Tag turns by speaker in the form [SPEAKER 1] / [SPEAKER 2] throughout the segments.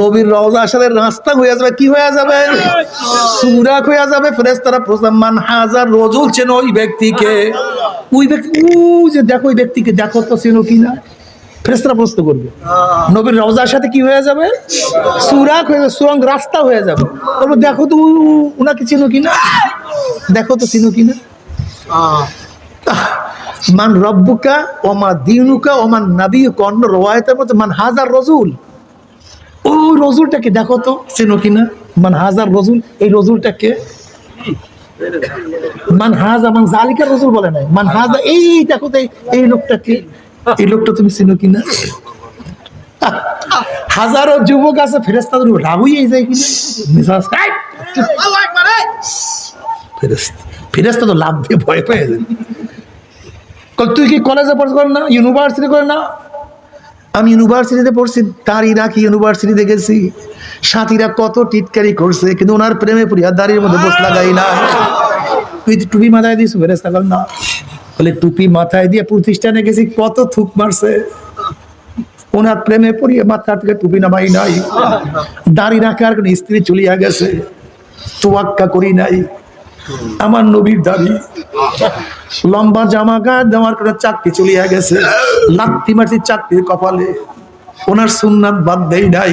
[SPEAKER 1] নবীর রওজা আসলে রাস্তা হয়ে যাবে, কি হয়ে যাবে? সুরাক হয়ে যাবে ফেরেস্তারা প্রশ্ন মান হাজার রজুল চেন ওই ব্যক্তিকে। ওই ব্যক্তি যে দেখো ওই ব্যক্তিকে, দেখো তো চেনো ফেরেস্তারা প্রশ্ন করবে, নবীর সাথে কি হয়ে যাবে? হয়ে যাবে রাস্তা হয়ে যাবে। দেখো তো কিনা দেখো তো চিনো মান রব্বুকা ওমা দিনুকা ওমান নাবিয়ুকা অন্য রওয়ায়তের মান হাজার রজুল ও রজুলটাকে দেখো তো। চেনো কিনা? মান হাজার রজুল এই রজুলটাকে মান হাজা মান জালিকা রজুল বলে নাই। মান হাজা এই দেখো তো এই- এই লোকটাকে। এই লোকটা তুমি চিনো কিনা? হাজারো যুবক আছে ফেরেস্তা রাগ হয়ে যায় কিনা? মিজাজ এই, ফেরেস্তা ফেরেস্তা তো লাভ দিয়ে ভয় পেয়ে যায়। তুই কি কলেজে কর না? ইউনিভার্সিটি করে না? আমি ইউনিভার্সিটিতে পড়ছি, তার ইরাকি ইউনিভার্সিটিতে গেছি? সাথীরা কত টিটকারি করছে, কিন্তু ওনার প্রেমে পড়িয়া দাঁড়ির মধ্যে বস লাগাই না। তুই টুপি মাথায় দিস ফেরেস্তা কর না। বলে, টুপি মাথায় দিয়ে প্রতিষ্ঠানে গেছি, কত থুক মারছে। ওনার প্রেমে পড়িয়ে মাথা থেকে টুপি নামাই নাই। দাড়ি রাখার কোনো স্ত্রী চলিয়া গেছে। তোয়াক্কা করি নাই। আমার নবীর দাবি লম্বা জামা গায়ে দেওয়ার কোনো চাকরি চলিয়া গেছে। লাত্তি মারছি চাকরির কপালে। ওনার সুন্নাত বাদ দেয় নাই।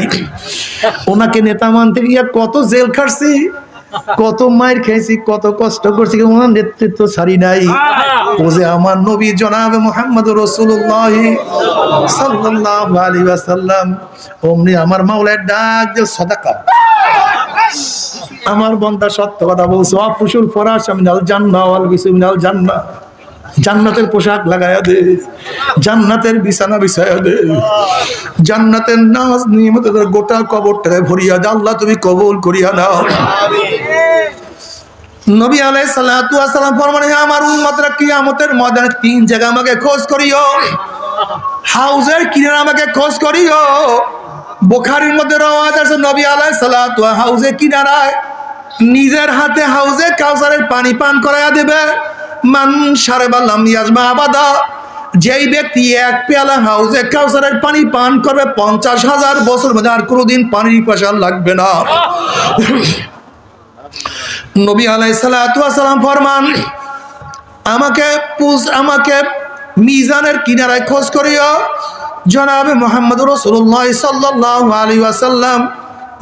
[SPEAKER 1] ওনাকে নেতা মানতে গিয়া কত জেল খাটছি। কত মায়ের খেয়েছি কত কষ্ট করছি ওনার নেতৃত্ব ছাড়ি নাই। ও যে আমার নবী জনাব মোহাম্মদ রসুল্লাহ ওয়াসাল্লাম অমনি আমার মাওলার ডাক যে সদাকা। আমার বন্ধা সত্য কথা বলছো অফুসুল ফরাস মিনাল জান্না অল বিসু মিনাল জান্না জান্নাতের পোশাক লাগায়া দে, জান্নাতের বিছানা বিছায়া দে। জান্নাতের নাজ নিয়মিত গোটা কবরটাকে ভরিয়া দে। আল্লাহ, তুমি কবল করিয়া নাও। নবী ওয়াস সালাম ফরমানে আমার উম্মতরা, কিয়ামতের ময়দানে তিন জায়গা আমাকে খোঁজ করিও। হাউজের কিনারে আমাকে খোঁজ করিও। বুখারীর মধ্যে রওয়াজ আছে, নবী আলাইহিস সালাতু হাউজে কিনারায় নিজের হাতে হাউজে কাউসারের পানি পান করায়া দেবে। মান সারেবা লাম ইয়াজমা যেই ব্যক্তি এক পেয়ালা হাউজে কাউসারের পানি পান করবে পঞ্চাশ হাজার বছর মধ্যে আর কোনোদিন পানির পয়সা লাগবে না। নবী আলাইসালাম ফরমান, আমাকে পুজ- আমাকে মিজানের কিনারায় খোঁজ করিও। জনাবে মোহাম্মদ রসুল্লাহ সাল্লাহ আলী আসাল্লাম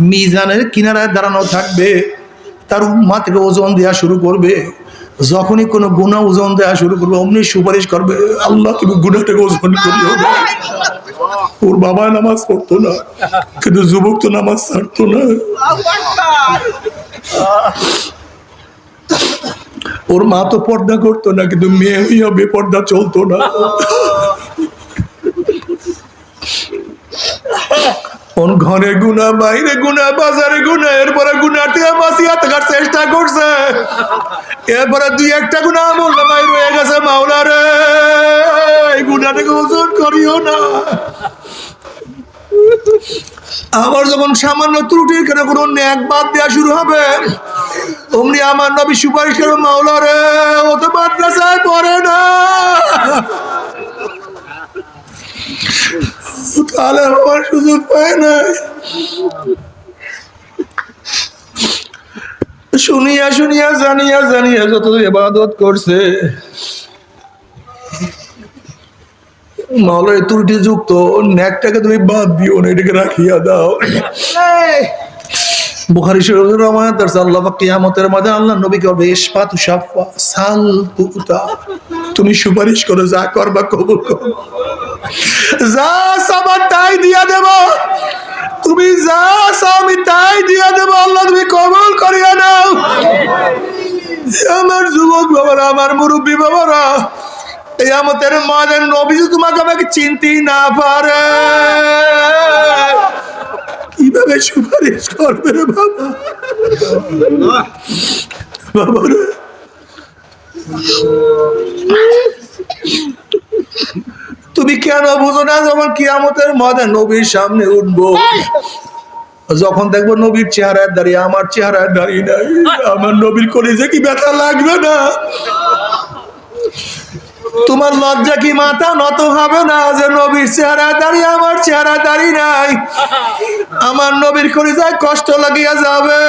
[SPEAKER 1] মিজানের কিনারায় দাঁড়ানো থাকবে, তার উম্মাকে ওজন দেওয়া শুরু করবে। যখনই কোনো গুণা ওজন দেওয়া শুরু করবে, অমনি সুপারিশ করবে, আল্লাহ, তুমি গুণাটাকে ওজন করিও ওর বাবা নামাজ পড়তো না, কিন্তু যুবক তো নামাজ ছাড়তো না। ওর মা তো পর্দা করতো না, কিন্তু মেয়ে হইয়া বেপর্দা চলতো না। ওর ঘরে গুনা বাইরে গুনা বাজারে গুনা এরপরে গুনাটি বাঁচিয়া থাকার চেষ্টা করছে। এরপরে দুই একটা গুণা আমল বাইর হয়ে গেছে মাওলা রে। এই গুণাটাকে ওজন করিও না। আমার যখন সামান্য ত্রুটির কেন কোনো ন্যাক বাদ দেওয়া শুরু হবে, অমনি আমার নবী সুপারিশ করো মাওলা রে, ও তো মাদ্রাসায় পড়ে না ও তাহলে আমার সুযোগ পায় শুনিয়া শুনিয়া, জানিয়া জানিয়া যত ইবাদত করছে। নলের ত্রুটি যুক্ত ন্যাকটাকে তুমি বাদ দিও না, এটাকে রাখিয়া দাও। বুখারী শরীফের রহমান তার আল্লাহ কিয়ামতের মাঝে আল্লাহ নবীকে বলবে ইসফাত শাফা, সাল তুতা, তুমি সুপারিশ করো, যা করবা কবুল করো। যা সাবার তাই দিয়া দেব, তুমি যা আমি তাই দিয়া দেব, আল্লাহ তুমি কবুল করিয়া নাও। আমার যুবক বাবারা, আমার মুরব্বী বাবারা এই আমাদের মাদের নবী তোমাকে আমাকে চিনতেই না পারে। কীভাবে সুপারিশ করবে রে বাবা? বাবা রে। তুমি কেন বুঝো না যখন কিয়ামতের ময়দান নবীর সামনে উঠবো? যখন দেখব নবীর চেহারায় দাঁড়িয়ে, আমার চেহারায় দাঁড়িয়ে নাই। আমার নবীর কলেজে কি ব্যথা লাগবে না? তোমার লজ্জা কি মাথা নত হবে না যে নবীর চেহারা দাঁড়িয়ে? আমার চেহারা দাঁড়িয়ে নাই। আমার নবীর করে যায় কষ্ট লাগিয়া যাবে।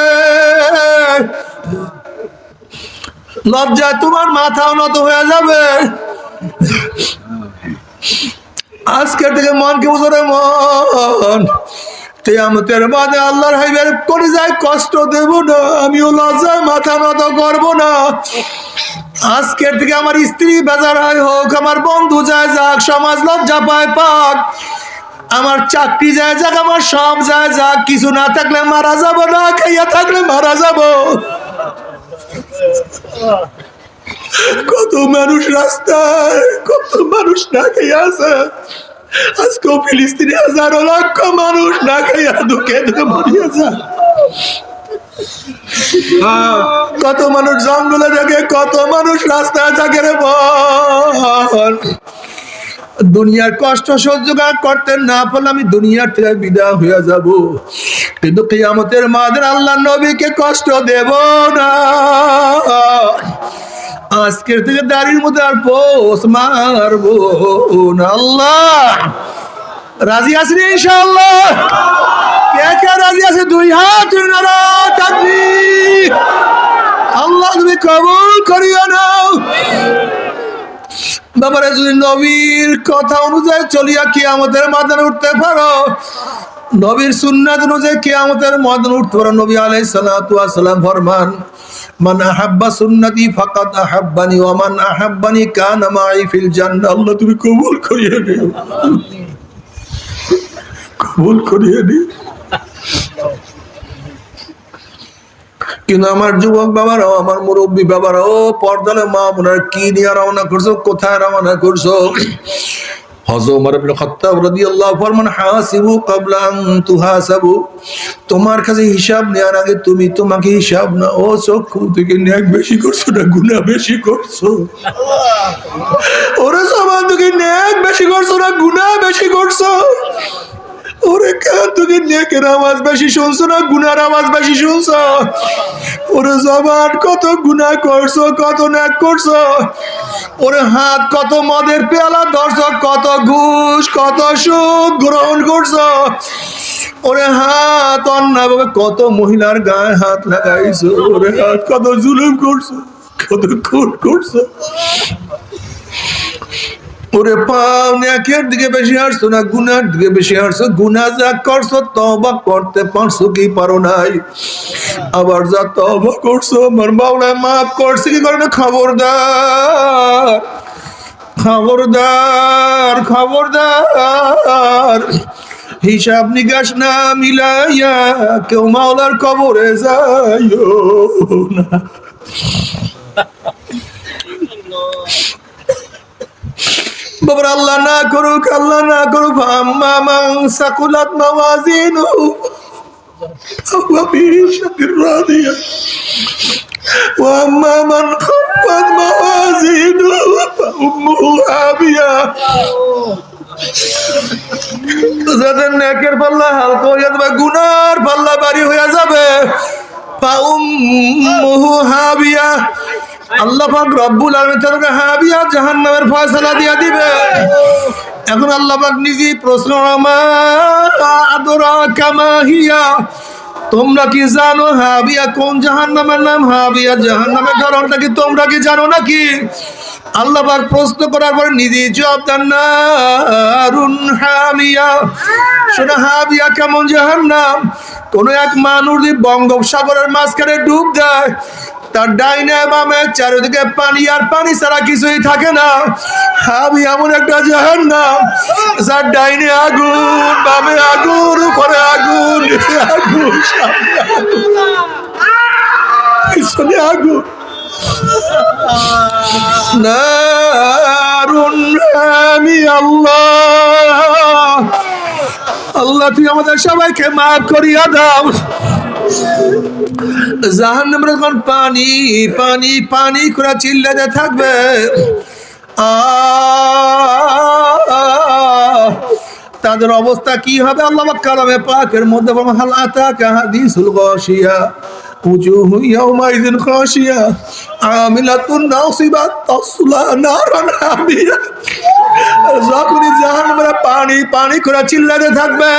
[SPEAKER 1] লজ্জায় তোমার মাথাও নত হয়ে যাবে। আজকের থেকে মনকে বুঝরে মন। তেয়ামতের বাদে আল্লাহর হাইবের করে যায় কষ্ট দেব না, আমিও লজ্জায় মাথা নত করব না। আজকের থেকে আমার স্ত্রী বেজার হয় হোক, আমার বন্ধু যায় যাক, সমাজ লজ্জা পায়, পাক। আমার চাকরি যায় যাক, আমার সব যায় যাক, কিছু না থাকলে মারা যাব না, খাইয়া থাকলে মারা যাব। কত মানুষ রাস্তায়, কত মানুষ না খাইয়া আছে। হাজারো লক্ষ মানুষ না খাইয়া দুঃখে দুঃখে যায়। কত মানুষ জঙ্গলে থাকে, কত মানুষ রাস্তায় থাকে রে দুনিয়ার কষ্ট সহ্য করা- করতে না পারলে আমি দুনিয়ার থেকে বিদায় হয়ে যাব। কিন্তু কিয়ামতের মাদের আল্লাহ নবীকে কষ্ট দেব না। আজকের থেকে দাড়ির মধ্যে আর পোষ মারবো আল্লাহ। রাজি আছেন ইনশাআল্লাহ? কে কে রাজি আছে? দুই হাত আল্লাহ, তুমি কবুল করিও নাও বাবারে যদি নবীর কথা অনুযায়ী চলিয়া কি আমাদের মাদানে উঠতে পারো, নবীর সুন্নাত অনুযায়ী কি আমাদের মাদানে উঠতে পারো। নবী ওয়াস সালাম ফরমান মান আহাব্বা সুন্নতি ফাকাদ আহাব্বানি ওয়া মান আহাব্বানি কানা মাই ফিল জান্নাহ। তুমি কবুল করিয়ে নিও কবুল করিয়ে নিও কিন্তু আমার যুবক বাবারাও, আমার মুরব্বী বাবারাও পর্দালে মা বোনার কি নিয়ে রওনা করছ, কোথায় রওনা করছ? তোমার কাছে হিসাব নেওয়ার আগে তুমি তোমাকে হিসাব না ও চক্ষু থেকে ন্যাক বেশি করছ না? গুণা বেশি করছ? ওরা সবাই তুমি ন্যাক বেশি করছ না? গুণা বেশি করছ? ওরে কান তুমি নেকের আওয়াজ বেশি শুনছো না? গুনার আওয়াজ বেশি শুনছো? ওরে জবান, কত গুনাহ করছ, কত ন্যাক করছ? ওরে হাত, কত মদের পেয়ালা ধরছো, কত ঘুষ, কত সুদ গ্রহণ করছ? ওরে হাত অন্যভাবে কত মহিলার গায়ে হাত লাগাইছো? ওরে হাত, কত জুলুম করছ, কত খুন করছ? ওরে পাও, নেকের দিকে বেশি হারছো না গুনার দিকে বেশি হারছো গুনা যা করছ তবা করতে পারছ কি পারো নাই? আবার যা তবা করছ, আমার মাওলায় মাফ করছে, কি করে না? খবরদার খবরদার খবরদার। হিসাব নিকাশ না মিলাইয়া কেউ মাওলার কবরে যাইও না। বাবার আল্লাহ না করুক আল্লাহ না করুক আম্মা মাং সাকুলাত মাওয়াজিনু ফাহুয়া ফি শাকির রাদিয়া واما من خفت موازينه فامه هاويه যাদের নেকের পাল্লা হালকা হয়ে যাবে গুনার পাল্লা বাড়ি হয়ে আল্লাহ পাক রব্বুল আলামিন তাদেরকে হাবিয়া জাহান্নামের ফয়সালা দিয়া দিবে। এখন আল্লাহ পাক নিজেই প্রশ্ন আমার আদরা কামা হিয়া? তোমরা কি জানো হাবিয়া কোন জাহান্নামের নাম? হাবিয়া জাহান্নামের কারণটা কি তোমরা কি জানো নাকি? আল্লাহ পাক প্রশ্ন করার পরে নিজেই জবাব দেন, নারুন হামিয়া। শোনা হাবিয়া কেমন জাহান্নাম? কোন এক মানুষ বঙ্গোপসাগরের মাঝখানে ডুব দেয় তার ডাইনে বামে চারিদিকে পানি, আর পানি ছাড়া কিছুই থাকে না। আমি এমন একটা জাহান্নাম, যার ডাইনে আগুন, বামে আগুন, উপরে আগুন আগুন পিছনে আগুন। আমি আল্লাহ। আল্লাহ, তুই আমাদের সবাইকে মাফ করিয়া দাও। জাহান নামের যখন পানি পানি পানি করে চিল্লাতে থাকবে আহ! তাদের অবস্থা কি হবে আল্লাহ পাক কালামে পাকের মধ্যে বলেন, হাল আতাকা হাদিসুল গাশিয়া وجوه يومئذ خاشية عاملة ناصبة تصلى نارا حامية যখনই জাহান্নামের পানি পানি করে চিল্লাতে থাকবে,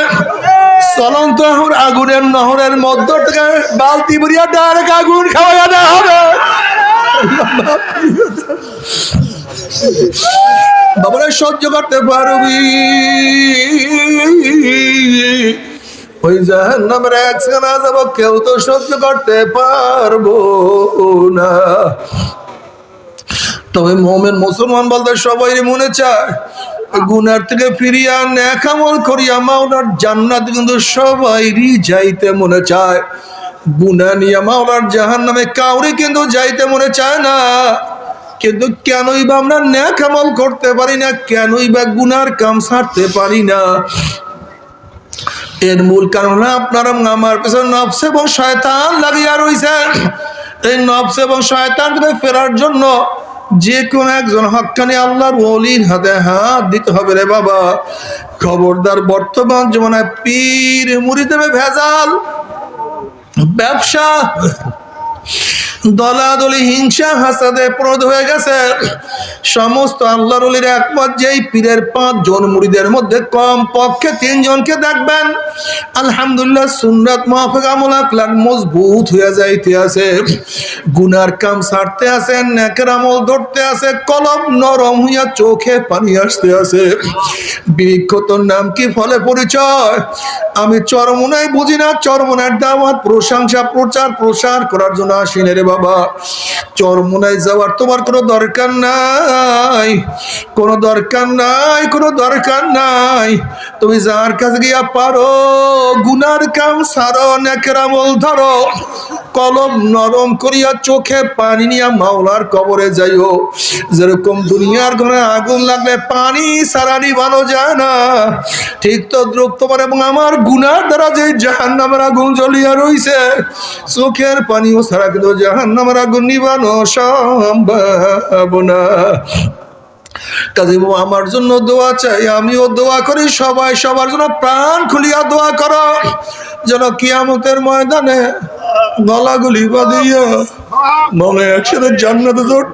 [SPEAKER 1] চলন্ত আগুন, আগুনের নহরের মধ্য থেকে বালতি বুড়িয়া ডাইরেক্ট আগুন খাওয়া দেওয়া হবে। বাবারা সহ্য করতে পারবি। ওই জাহান নামের এক সেনা যাব কেউ তো সহ্য করতে পারব না। তবে মোমেন মুসলমান বলতে সবাই মনে চায় গুনার থেকে ফিরিয়া নেকামল করিয়া মাওলার জান্নাত কিন্তু সবাইরই যাইতে মনে চায়। গুনা নিয়ে মাওলার জাহান নামে কাউরি কিন্তু যাইতে মনে চায় না। কিন্তু কেনই বা আমরা ন্যাকামল করতে পারি না, কেনই বা গুনার কাম ছাড়তে পারি না। এর মূল কারণ আপনার আমার পেছনে নফস এবং শয়তান লাগিয়া রয়েছে এই নফস এবং শয়তান ফেরার জন্য যে কোন একজন হকানি আল্লাহর ওলির হাতে হাত দিতে হবে রে বাবা। খবরদার বর্তমান জমানায় পীর মুড়ি দেবে ভেজাল। ব্যবসা, দলাদলি, হিংসা, হাসাদে প্রদ হয়ে গেছে। সমস্ত আল্লাহর অলির একমত, যেই পীরের পাঁচ জন মুড়িদের মধ্যে কম পক্ষে তিনজনকে দেখবেন। আলহামদুলিল্লাহ, সুন্নাত মাহফিক আমল, আকলাক মজবুত হইয়া যাইতে আছে। গুনার কাম ছাড়তে আছে, নেকের আমল ধরতে আছে, কলম নরম হইয়া চোখে পানি আসতে আছে। বৃক্ষ তোর নাম কি ফলে পরিচয়? আমি চরমনায় বুঝি না চরমনার দাওয়াত, প্রশংসা, প্রচার, প্রসার করার জন্য আসিনে রে বাবা। চরমনায় যাওয়ার তোমার কোনো দরকার নাই, কোনো দরকার নাই, কোনো দরকার নাই। তুমি যার কাছে গিয়া পারো গুনার কাম সারো নেকের আমল ধরো। কলম নরম করিয়া চোখে পানি নিয়া মাওলার কবরে যাইও। যেরকম দুনিয়ার ঘরে আগুন লাগলে পানি সারা নিবানো যায় না। ঠিক তো দ্রুপ তোমার এবং আমার গুনার দ্বারা যে জাহান নামের আগুন জ্বলিয়া রইছে, চোখের পানিও সারা কিন্তু জাহান নামের আগুন নিবানো সম্ভব না। কাজে আমার জন্য দোয়া চাই, আমিও দোয়া করি, সবাই সবার জন্য প্রাণ খুলিয়া দোয়া করো। যেন কিয়ামতের ময়দানে গলাগুলি বাদিয়া মনে একসাথে জান্নাতে তোর